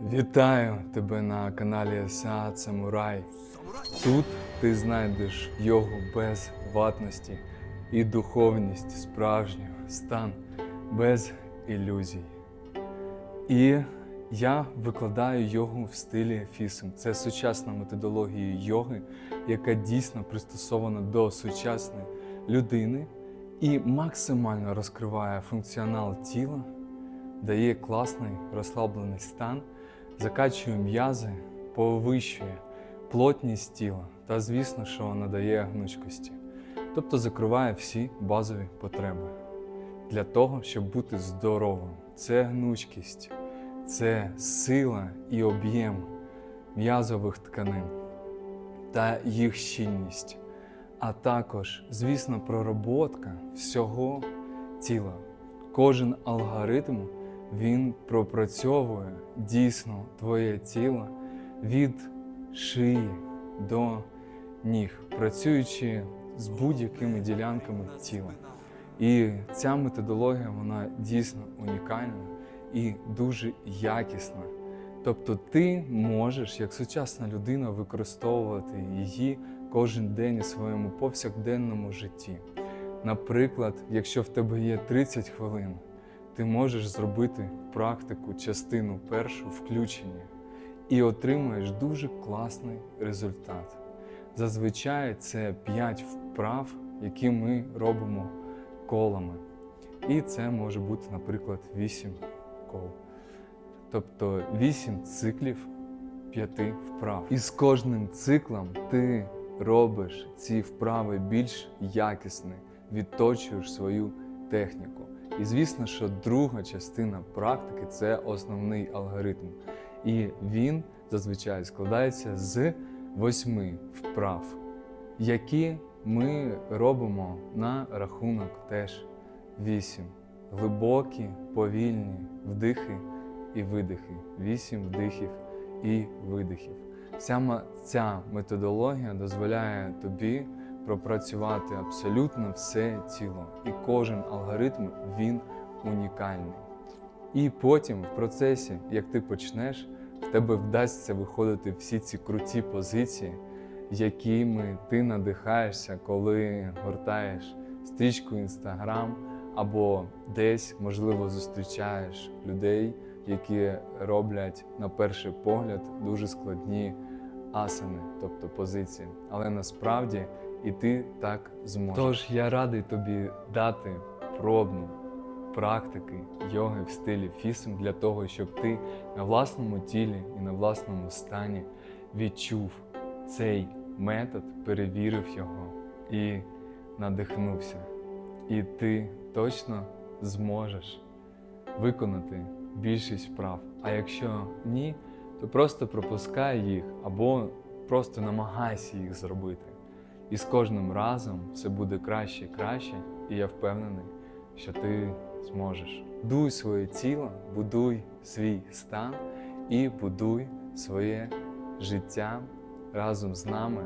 Вітаю тебе на каналі Саат Самурай. Тут ти знайдеш йогу без ватності і духовність справжню, стан без ілюзій. І я викладаю йогу в стилі фісм. Це сучасна методологія йоги, яка дійсно пристосована до сучасної людини і максимально розкриває функціонал тіла, дає класний розслаблений стан, закачує м'язи, повищує плотність тіла та, звісно, що надає гнучкості, тобто закриває всі базові потреби для того, щоб бути здоровим. Це гнучкість, це сила і об'єм м'язових тканин та їх щільність, а також, звісно, пророботка всього тіла. Кожен алгоритм він пропрацьовує дійсно твоє тіло від шиї до ніг, працюючи з будь-якими ділянками тіла. І ця методологія вона дійсно унікальна і дуже якісна. Тобто ти можеш, як сучасна людина, використовувати її кожен день у своєму повсякденному житті. Наприклад, якщо в тебе є 30 хвилин, ти можеш зробити практику частину першу включення і отримаєш дуже класний результат. Зазвичай це 5 вправ, які ми робимо колами. І це може бути, наприклад, 8 кол. Тобто 8 циклів 5 вправ. І з кожним циклом ти робиш ці вправи більш якісні, відточуєш свою техніку. І звісно, що друга частина практики це основний алгоритм. І він зазвичай складається з восьми вправ, які ми робимо на рахунок теж вісім. Глибокі, повільні вдихи і видихи. Вісім вдихів і видихів. Саме ця методологія дозволяє тобі пропрацювати абсолютно все тіло. І кожен алгоритм він унікальний. І потім, в процесі, як ти почнеш, в тебе вдасться виходити всі ці круті позиції, якими ти надихаєшся, коли гортаєш стрічку Інстаграм або десь, можливо, зустрічаєш людей, які роблять на перший погляд дуже складні асани, тобто позиції. Але насправді і ти так зможеш. Тож я радий тобі дати пробну практики йоги в стилі фісм для того, щоб ти на власному тілі і на власному стані відчув цей метод, перевірив його і надихнувся. І ти точно зможеш виконати більшість вправ. А якщо ні, то просто пропускай їх або просто намагайся їх зробити. І з кожним разом все буде краще і краще, і я впевнений, що ти зможеш. Будуй своє тіло, будуй свій стан і будуй своє життя разом з нами.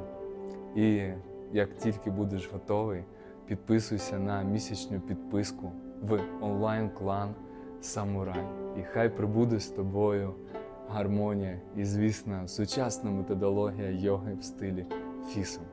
І як тільки будеш готовий, підписуйся на місячну підписку в онлайн-клан Самурай. І хай прибуде з тобою гармонія і, звісно, сучасна методологія йоги в стилі фісом.